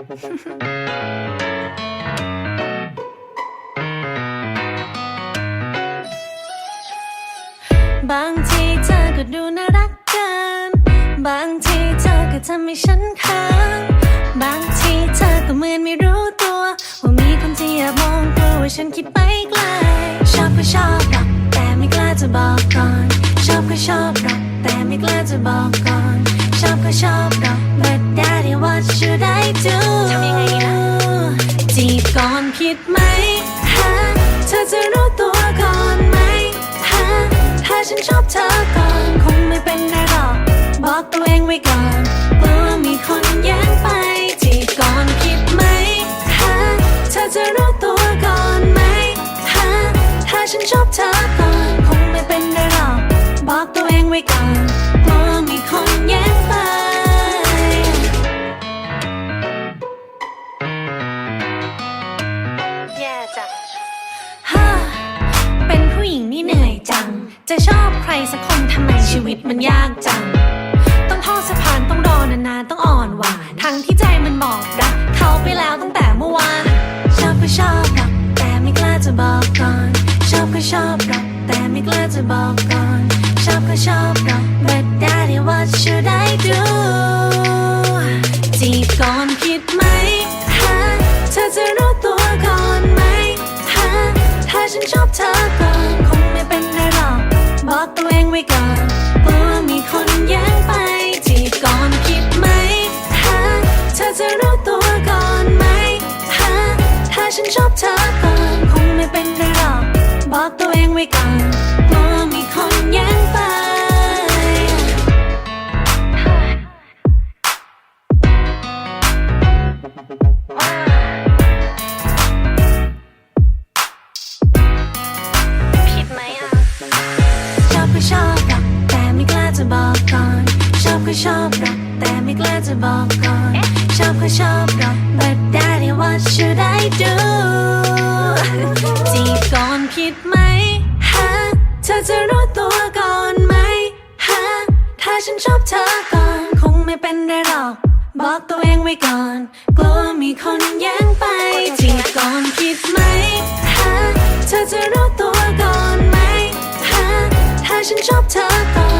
บางทีเธอก็ดูน่ารักเกิน บางทีเธอก็ทำให้ฉันเขินบางทีเธอก็เหมือนไม่รู้ตัว ว่ามีคนที่แอบมองกลัวว่าฉันคิดไปไกล ชอบก็ชอบหรอกแต่ไม่กล้าจะบอกก่อน ชอบก็ชอบหรอกแต่ไม่กล้าจะบอกก่อน ชอบก็ชอบหรอก ผิดไหมฮะเธอจะรู้ตัวก่อนไหมฮะถ้าฉันชอบเธอก่อนคงไม่เป็น จะชอบใครสักคนทำไมชีวิตมันยากจัง ต้องทอดสะพานต้องรอนานๆต้องอ่อนหวานทั้งที่ใจมันบอกรักเขาไปแล้วตั้งแต่เมื่อวานชอบก็ชอบหรอกแต่ไม่กล้าจะบอกก่อน ชอบก็ชอบหรอกแต่ไม่กล้าจะบอกก่อน ชอบก็ชอบหรอก วเองไว้ก่อนกลัวมีคนแย่งไป ผิดไหมอะ ชอบก็ชอบหรอกแต่ไม่กล้าจะบอกก่อน ชอบก็ชอบหรอกแต่ไม่กล้าจะบอกก่อน ชอบก็ชอบหรอก but daddy what should I do บเธอก่อนคงไม่เป็นไรหรอกบอกตัวเองไว้ก่อน กลัวมีคนแย่งไปจีบก่อนคิดไหมฮะเธอจะรู้ตัวก่อนไหมฮะถ้าฉันชอบเธอก่อน